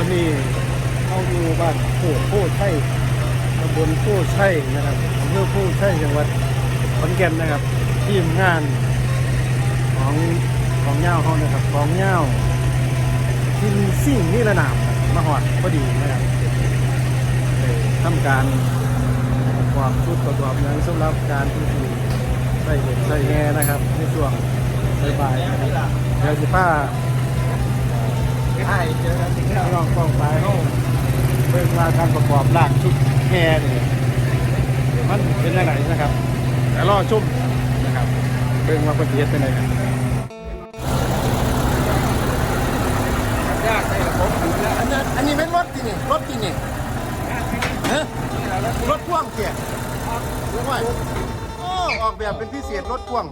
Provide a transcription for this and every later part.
วันนี้เข้าอยู่บ้านโพดโพดไช่ตำบลโพดไช่นะครับอำเภอโพดไช่จังหวัดขอนแก่นนะครับ ทีมงานของของเง่าเขานะครับของเง่าทีมสิ่งนี่ระนามมาหอดพอดีนะครับทำการประกอบชุดประกอบนังสำหรับการที่ใส่เห็ดใส่แง่นะครับในช่วงบ่ายๆเดี๋ยวจะผ้า ใช่เจอกันที่พี่น้องกองไฟเขาเบิ่งว่าการประกอบลากชุดแห่นี่มันเป็นยังไงนะครับ แต่รอชมนะครับเบิ่งว่าเป็นเฮ็ดเป็นยังไงยากใช่ระบบอยู่แล้วอันนี้อันนี้เป็นรถที่นี่รถที่นี่ฮะรถพ่วงเสียรู้ไหมโอ้ออกแบบเป็นพิเศษรถพ่วง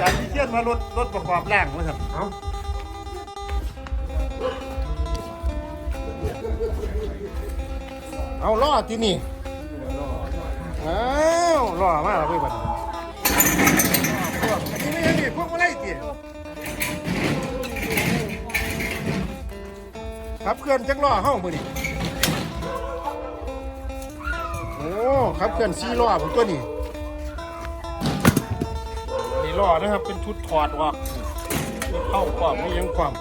จากที่เทียนมารถรถประกอบแรงมาครับเอา เอาล้อที่นี่อ้าวล้อมาแล้วเว้ยบัดนี้อันนี้ไม่ใช่นี่พวกอะไรตีขับเคลื่อนจักล้อเฮ้ามือนี่โอ้ขับเคลื่อนสี่ล้อผมตัวนี้นี่ล้อนะครับ เป็นชุดถอดออกเข้าความไม่ยังความ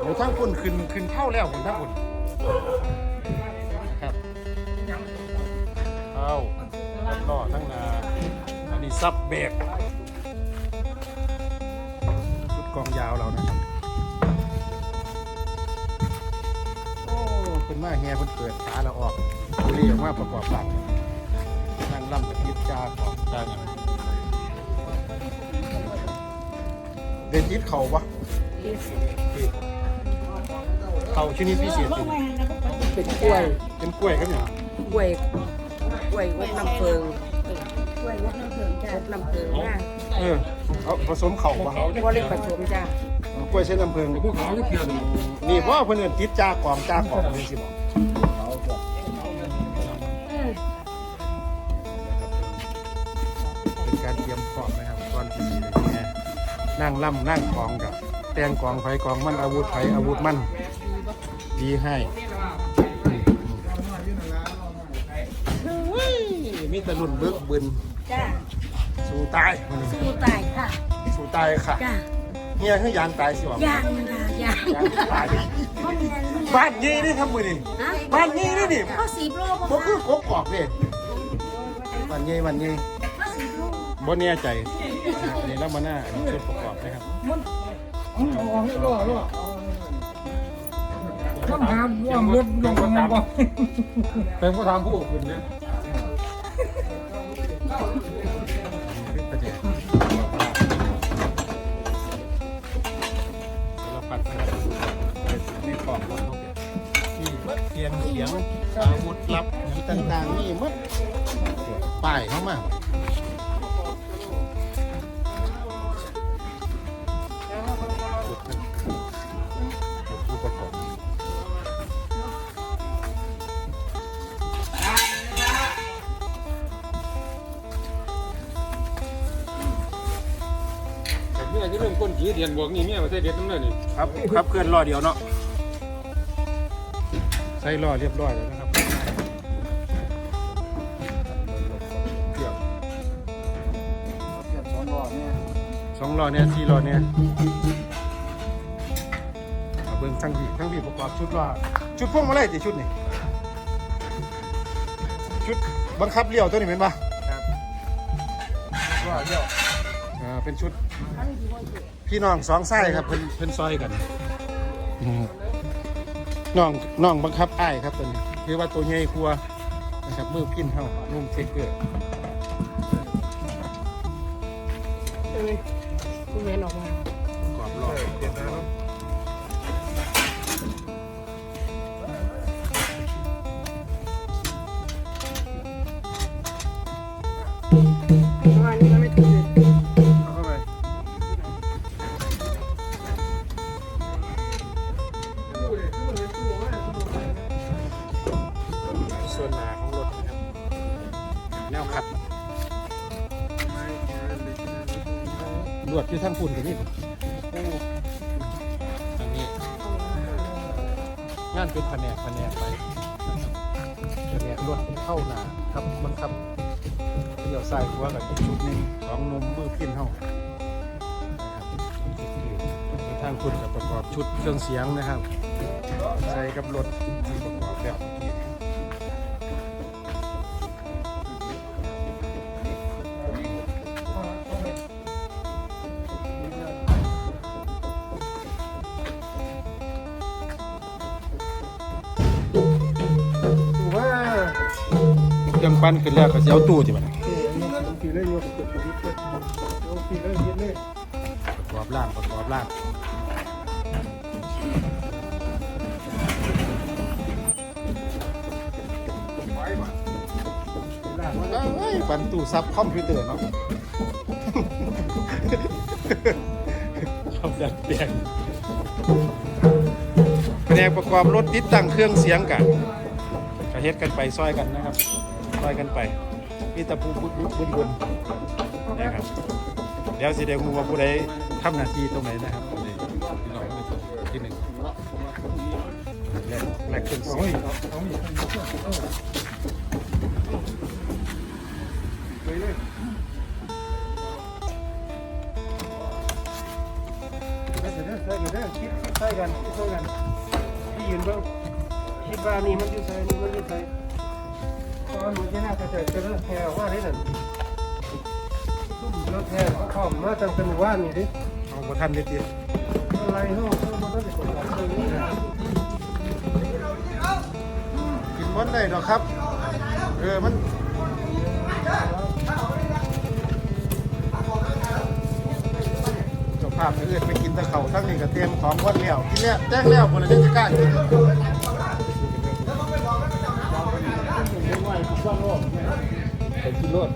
โอ้ทั้งคุณขึ้นขึ้นเท่าแล้วคุณทั้งคุณ เข้าล้อทั้งนาอันนี้ซับเบรกชุดกองยาวเรานะครับโอ้เป็นมาแฮเพิ่นเปิดขาเราออกบุรีออกมาประกอบหลังนั่งล่ำกับยิบจาของจาอย่างเดินยิดเข่าปะเข่าชนิดพิเศษจริเป็นกล้วยเป็นกล้วยครับเนี่ยกล้วย กล้วยวัดน้ำเพิงกล้วยวัดน้ำเพิงจ้ะวัดน้ำเพิงมากเออเอาผสมเข่าปะบ่ได้ผสมจ้ะเอากล้วยเส้นน้ำเพลิงพวกเขาเกี่ยวกับนี่เพราะว่าเพิ่นเอิ้นติดจากองจากองนี่สิบอกเป็นการเตรียมพร้อมนะครับก่อนที่สิได้แห่นั่งล่ำนั่งกองกับ แต่งกองไฟกองมันอาวุธไฟอาวุธมันดีให้ มีแตะลุ่นเบิกบึนจ้ะสู้ตายมันสู้ตายค่ะ สู้ตายค่ะจ้ะเฮียคือยานตายสิบอกยางค่ะยางยานตายพ่อเมียลูกบ้านนี้นี่ครับมือนี่ฮะบ้านนี้นี่นี่พ่อสีโปรบ่บ่คืค่ะอกกอกเลยบ้านนี้บ้านนี้พ่อสีโปรบ่แน่ใจนี่แล้วมาหน้าอันนี้ชุดประกอบนะครับต้องหามว่ารถลงมาก่อนเป็นผู้ทำผู้คุณเนี่ย สียงเสียงอาวุธลับอย่างต่างๆนี่หมัดป้ายเข้ามาผู้ประกอบแต่เนี่ยที่เรื่องก้นขี้เดียนบวกนี่เนี่ยประเทศเด็ดน้ำเลยนี่ครับครับเคลื่อนล้อเดียวเนาะใส่ล้อเรียบร้อยแล้วนะครับเครื่องสองล้อเนี่ยสี่ล้อเนี่ยเอาเบิ้งทั้งพี่ทั้งพี่ประกอบชุดล้อชุดพวงมาลัยติชุดนี่ชุดบังคับเลี้ยวตัวนี้เป็นปะล้อเดียวอ่าเป็นชุด พี่น้องสองไส้ครับเพิ่นเพิ่นซอยกันอืมน้องน้องบังคับ อ้ายครับตัวนี้คือว่าตัวใหญ่ครัวนะครับมือพินเท่านุ่มเทคเกอร์เออคุณเวนออกมา เลี้ยวซ้ายหัวกับอีกชุดหนึงสองหนมมือพินเฮานะครับทางคุณกับประกอบชุดเครื่องเสียงนะครับ ใส่กับรถที่ประกอบแบบนี้ว่าเครื่องปั้นขึ้นแล้วก็จะเอาตู้ที่มัน กอบร่างเอ้ยปันตู้ซับคอมพิวเตอร์เนาะเอาดัดแปลงแผนกประกอบรถติดตั้งเครื่องเสียงกันก็เฮ็ดกันไปซอยกันนะครับซอยกันไปมีแตะปูบุญบุญบุญนะครับ เดี๋ยวสิเดี๋ยวงูว่าผู้ใดทำหน้าที่ตรงไหนนะครับนี่พี่น้องที่หนึ่งแรกแรกเครื่องเสียงใส่กันใส่กันคิดใส่กันใส่กันพี่ยืนเบ้างคิดว่านี่มันอยู่ใส่นี่มันอยู่ใส่ตอนมันจะน่าจะเจอเจอแถวว่าได้หนึ่งซุ่มรถ แถวเขาขอมมาตั้งแต่เมื่อวานนี่ดิเอาบ่ทันได้ติอะไรเนาะมันต้องเป็นคนเรื่องนี่นะกินมันได้ดอกครับ เออมันจ้าภาพเอื่นไปกินตะเขาทั้งนี้ก็เตรียมของวันแล้วกินแล้วแจ้งแล้วคนละเจ้าจะกล้ากินไปกินรถ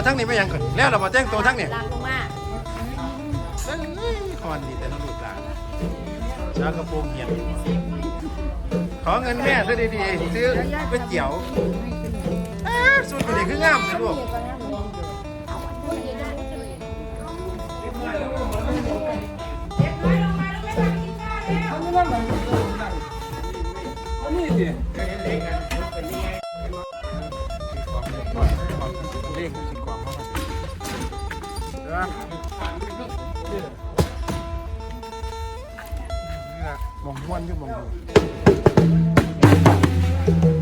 ไม่ยังก่อนทั้งนี้ไม่ยังก่อนแล้วเรามาแจ้งตัวทั้งนี้ลางลงมาเอ้ยคอนดีแต่ละลูกหลานชากระโปรงเหียนขอเงินแม่ซื้อดีๆซื้อก๋วยเตี๋ยวเอ๊ะสูตรคนนี้คืองามนะลูกอันนี้ดิ เลขสิกวามเขาเด้อมองม้วนอยู่มองดู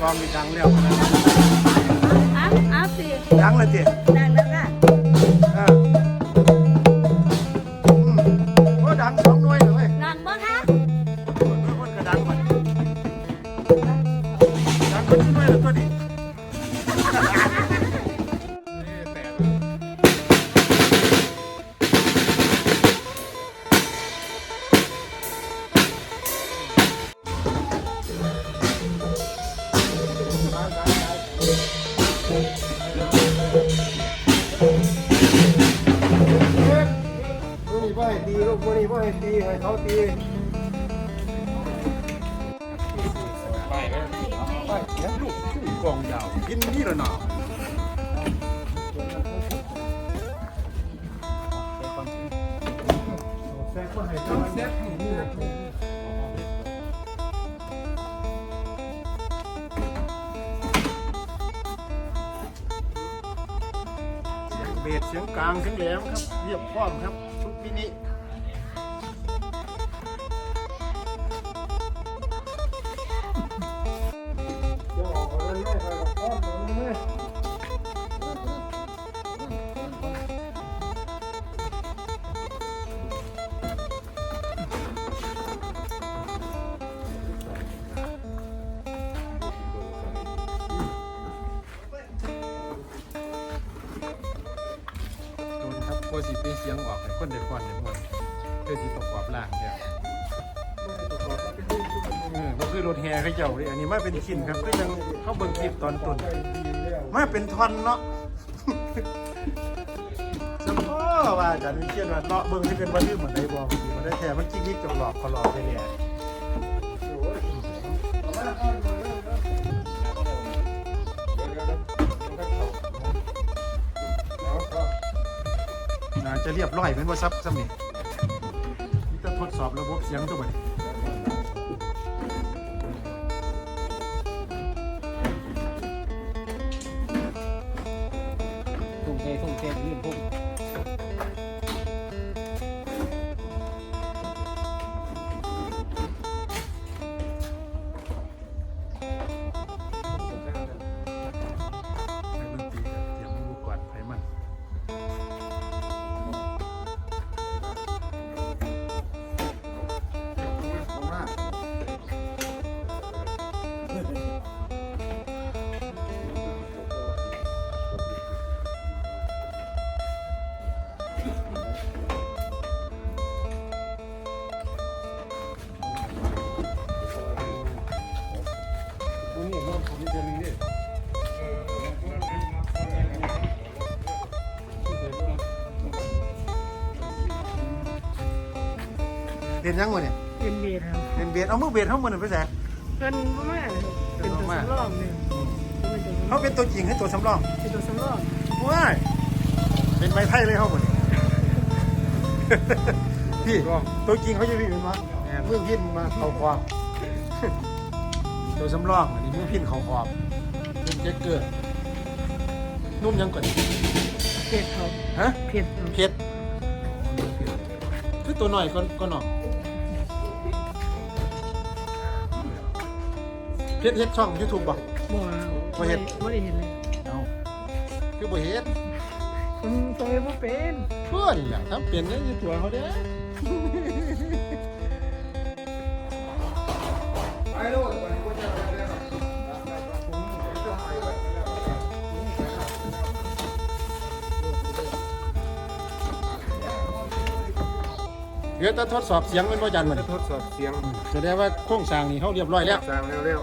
กองมีดังแล้วนะดังเลยเจ๊อ่า ป้ายเขียลูกทุ่งกองยาวกินนี่ละนาบละเสียงกลางเสียงแหลมครับเรียบพร้อมครับชุดมินิ สิเป็นเสียงออกให้คนเด็กก่อนเด็กหมดเพื่อที่ประกอบร่างเนี่ยเออก็คือรถแห่เขาเจ้าเลยอันนี้มาเป็นชิ้นครับก็ยังเข้าเบิ่งคลิปตอนต้นมาเป็นทอนเนาะสมมติว่าอาจารย์วิเชียนว่าเนาะเบิ่งที่เป็นวัตถุเหมือนไดบอกมันได้แท้มันจิกนิกจกหลอกขาหลอกไปเนี่ย จะเรียบร้อยเป็นว่าซับซับนี่นี่จะทดสอบระบบเสียงตัวนี้ เห็นว่าผมจะมีเนี่ยเรียนยังวะเนี่ยเป็นเบสครับเรียนเบียดเอามือเบียดเข้ามือหนึ่งไปแสเป็นพ่อแม่เลยครับเป็นตัวสำรองเนี่ยเป็นตัวเขาเป็นตัวจริงให้ตัวสำรองเป็นตัวสำรองว้ายเป็นไม้ไทยเลยเขาหมดพี่ตัวจริงเขาจะพี่เป็นมาเมื่อพินมาเขาความ ตัวสำรองอันนี้เมื่อพินเขาความเป็นเจ๊กเกอร์นุ่มยังก่อนเผ็ดครับฮะเผ็ดครับเผ็ดคือตัวหน่อยก็ก็หน่องเผ็ดเฮ็ดช่องยูทูบบ่บ่บ่เห็นไม่ได้เห็นเลยเอาคือบ่เฮ็ดผมตัวเองบ่เป็นเพื่อนแหละทำเป็นเนี่ยอยู่ตัวเขาเด้อ เดี๋ยวจะทดสอบเสียงเป็นว่าจันมันจะทดสอบเสียงแสดงว่าโครงสร้างนี่เขาเรียบร้อยแล้วสร้างเร็ว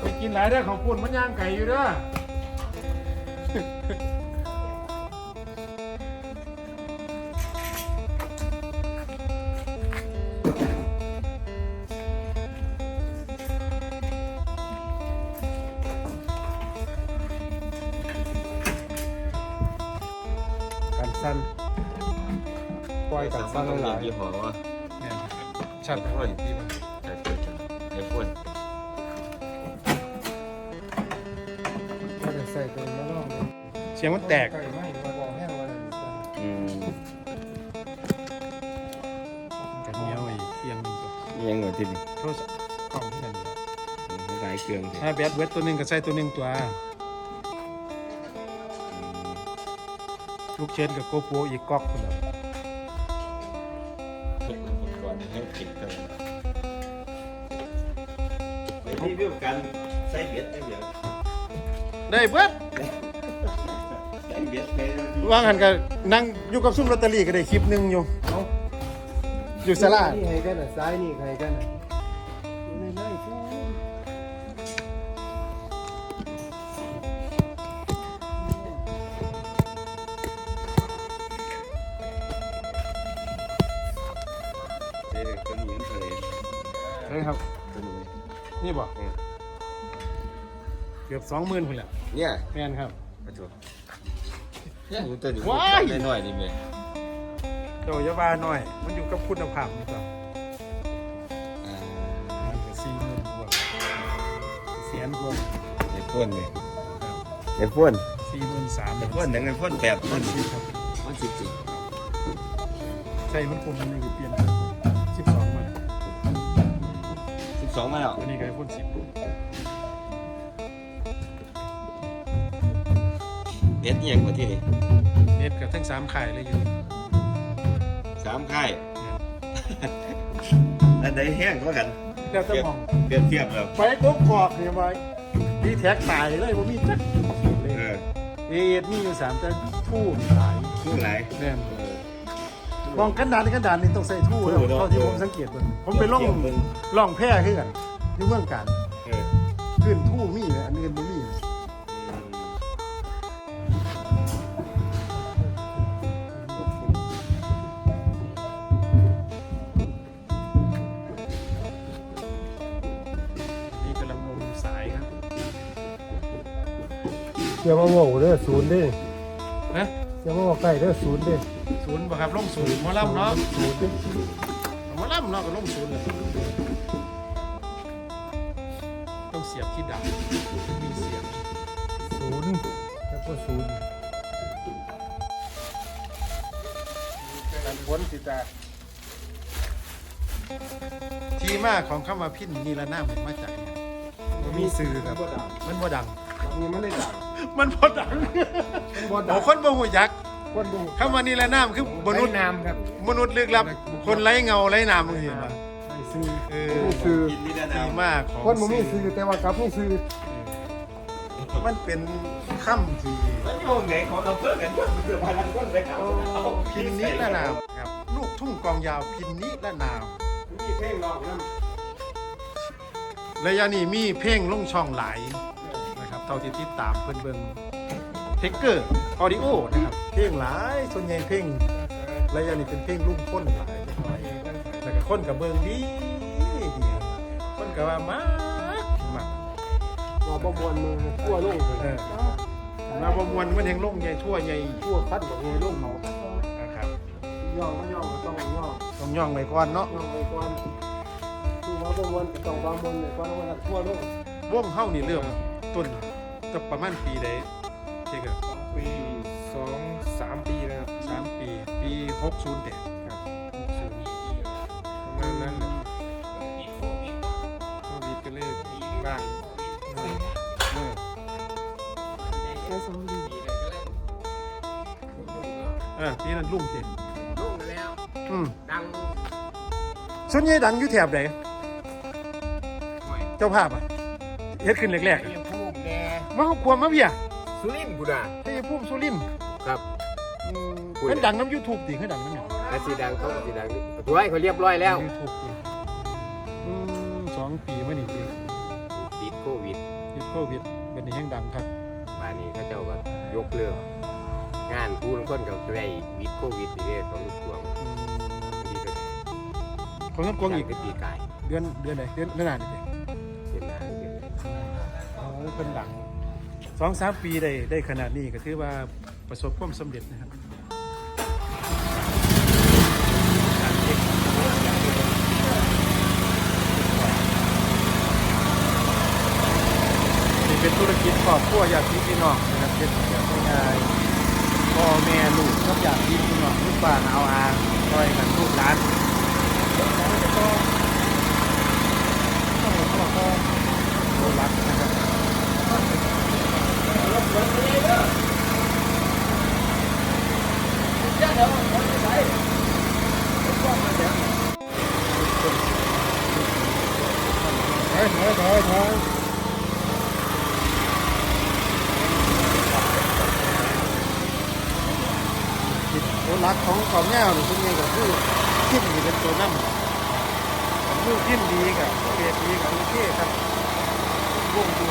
ไปกินหลายได้อของปุ่นมันย่างไก่อยู่เด้อกันสั้น ปล่อยกันสั้นหลายยี่ห้อว่าเนี่ยชัดไอโฟนไอโฟนไอโฟนก็จะใส่ตัวมาลองเลยเสียงมันแตกไก่ไม่มาบอกแห้งวันนั้นอืมกันเหนียวไอ้เทียมหนึงตัวยังไงที่นี่โทรศัพท์กล้องที่นั่นอยู่หลายเครื่องถ้าแบตเวทตัวหนึ่งก็ใส่ตัวหนึ่งตัวลูกเชนกับโกโปรอีกก๊อกคนละ รีวิวกันใส่เบียดได้เบียดได้เบิดใส่เบียดไปว่างหันก็นั่งอยู่กับซุ้มลอตเตอรี่ก็ได้คลิปหนึ่งอยู่เอาอยู่ศาลานี่ให้กันอะซ้ายนี่ให้กันอะ อบสองหมื่นคนแหละเนี่ยแม่นครับกระจกเนี่ยตัวนี้ว้ายหน่อยนี่แม่โดยาบาหน่อย มันอยู่กับคุณภาพนี่ก่อนอ่ามันก็สี่หมื่นกว่าแสนกว่าไอโฟนเนี่ยไอโฟนแสามแต่พ่นหนึ่งไอ้พ่นแปดพ่นสิบครับพ่นสิบสี่ใช่มันคงมันอยู่เปลี่ยนสิบสองมาสิบสองมาแล้วอันนี้ก็ไอโฟนสิบ เอ็ดยังกว่าที่นี่เอสกับทั้งสามข่ายเลยอยู่สามค่าย อันไหนแห้งกว่ากันแล้วจะมองเปรียบเทียบแล้วไปกบกอกเนี่ยไว้ดีแท็กตายเลยผมมีจักเลเอยอเอเอสมีอยู่สามแต่ทู่หลายชื่ออะไรแน่นเออมองกันดานกันดานนี่ต้องใส่ทู่แล้วทู่เนอะ เท่าที่ผมสังเกตมันผมไปล่องเทียบเบิ่งล่องแพร่ขึ้นกันอยู่เมืองการเออขึ้นทู่มีอันอื่นบ่มี อย่ามาโง่เด้อศูนย์เด้อนะอย่ามาบอกใกล้เด้อศูนย์เด้อศูนย์บ่ครับลงศูนย์หมอลำเนาะศูนย์เด้อหมอลำเนาะก็ลงศูนย์เลยต้องเสียบที่ดับมีเสียงศูนย์แล้วก็ศูนย์การพ้นสิตาที่มาของคำว่าพินนีละนามมาจากไหนมันมีสื่อครับมันบ่ดังนี่มันได้ดังมันบ่ดัง มันบ่ดัโอ้งคนบ่หูยักคนดูคำว่านีละนามคือมนุษย์น้ำครับมนุษย์ลึกลับ คนไร้เงาไร้นามมึงเห็นป่ะไอ้ซื้อเออมีซื้อกินนี่นะนาที่วมาของคนบ่มีซื้อแต่ว่ากลับมีซื้อมันเป็นคำที่แล้วโยงไหนของเราเพื่อกันเพื่อเพื่อพลังก้นไปเอาเอาพินนิละนามครับ ลูกทุ่งกองยาวพินนิละนามมีเพลงร้องนำระยะนี้มีเพลงลงช่องหลายนะครับเท่าที่ติดตามเพิ่อนเบิ่งเทคเกอร์ออดิโอนะครับเพลงหลายส่วนใหญ่เพลงระยะนี้เป็นเพลงลุ่มพ้นหลายจักหน่อยแล้วก็คนกับเบิ่งดีดีคนกับว่ามากมากว่าบ่มวนมือทั่วโลกเออมาประมวลมันแห่งลงใหญ่ทั่วใหญ่ทั่วคัดบ่มีโลกเขานะครับย่องก็ย่องก็ต้องย่องต้องย่องไว้ก่อนเนาะย่องไปก่อนคือว่าบ่มวนก็ต้องว่ามวนไว้ก่อนว่าทั่วโลกวงเฮานี่เริ่มต้น จะประมาณปีใดเทคเกอร์ปีสองสามปีแล้วครับสามปี ปีหกศูนย์เด็ดครับประมาณนั้นเลยโควิดก็เลยบ้างเออแค่สองดีเออปีนั้นลุ่งเด็ดลงแล้วอืมดังส่วนใหญ่ดังอยู่แถบไหนเจ้าภาพอะเฮ็ดขึ้นแรกยังพูดแน่ๆ มาเขาควมมาเบียสุรินทร์กูด่าให้พุ่มสุรินทร์ครับอืมมันดังน้ำยูทูบดิเขาดังน้ำหยังแต่สีดังเขาสีดังนี่ตัวให้เขาเรียบร้อยแล้ว ยูทูบดิอืมสองปีมานี่ปีติดโควิดยุดโควิดเป็นยังดังครับบ้านนี้เขาเจ้าก็ยกเลิกงานผู้ลางคนก็ได้วิดโควิดนี่เด้ของลูกพวงอืมดีเลยของน้ำกวางอีกปีกายเดือนเดือนไหนเดือนเดือนหน้านี่สิเป็นนานเดือนโอ้เป็นหลัง สองสามปีได้ได้ขนาดนี้ก็ถือว่าประสบความสำเร็จนะครับเช็คนี่เป็นธุรกิจครอบครัวญาติพี่น้องนะครับเป็นแบบง่ายพ่อแม่ลูกกับญาติพี่น้องลูกบ้านเอาอาคอยกันลูกหลานโลรักนะครับ ถอยถอยถอยถอยตัวรักของของแง่หรือคุณนี่ก็คือพิมพ์นี่เป็นตัวนั่ผมคือพิมพ์ดีกับเกรดดีกับโอเคครับวงดู